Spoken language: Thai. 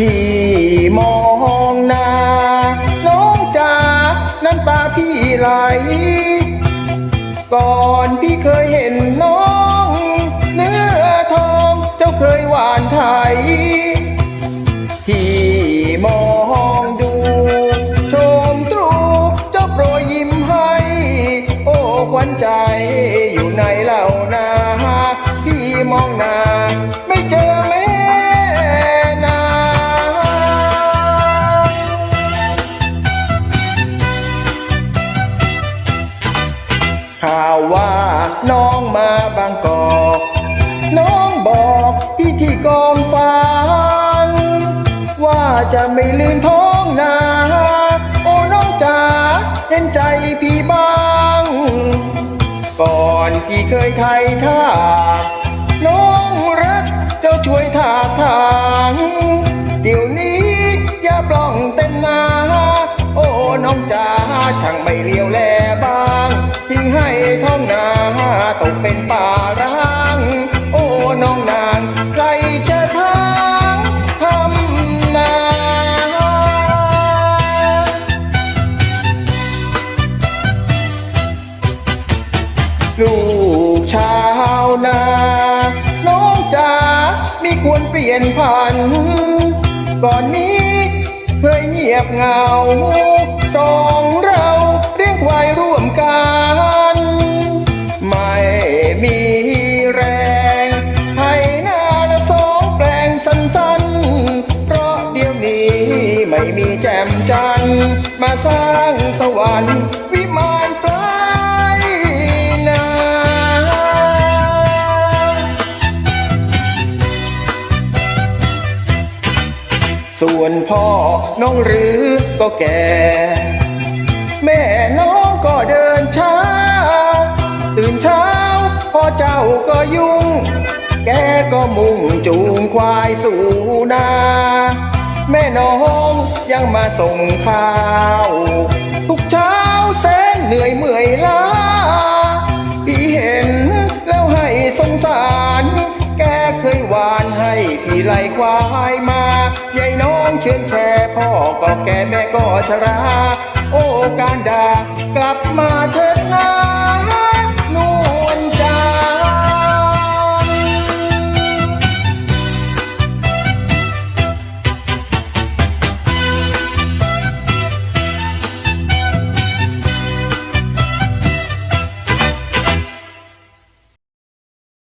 พี่มองหน้าน้องจ๋าน้ำตาพี่ไหล ก่อนพี่เคยเห็นน้อง เนื้อทองเจ้าเคยหวานไทยที่มองดู ชมตรูเจ้าโปรยยิ้มให้ โอ้ขวัญใจอยู่ในเหล่านาพี่มองหน้า ข่าวว่าน้องมาบางกอก น้องบอกพี่ที่กองฟางว่าจะไม่ลืมท้องนา โอ้น้องจ๋าเห็นใจพี่บ้าง ก่อนพี่เคยไทยท่า น้องรักเจ้าช่วยถากทาง เดี๋ยวนี้อย่าปล่องเต็มนา โอ้น้องจ๋าช่างไม่เลี้ยวแลบ้าง ให้ท้องนาตกเป็นป่าร้าง โอ้น้องนางใครจะทางทำนาลูกชาวนา น้องจ๋าไมีควรเปลี่ยนพัน ก่อนนี้เคยเงียบเหงา ม่มีแจ่มจันทร์มาสร้างสวรรค์วิมานปลายนาส่วนพ่อน้องหรือก็แก่ แม่น้องก็เดินช้า ตื่นเช้าพ่อเจ้าก็ยุ่ง แกก็มุ่งจูงควายสู่นาแม่น้อง ยังมาส่งข้าว ทุกเช้าแสนเหนื่อยเมื่อยล้า พี่เห็นแล้วให้สงสาร แกเคยหวานให้พี่ไล่ควายมายายน้องเชื่อแช่พ่อก็แกแม่ก็ชรา โอ้การด่ากลับมาเถิด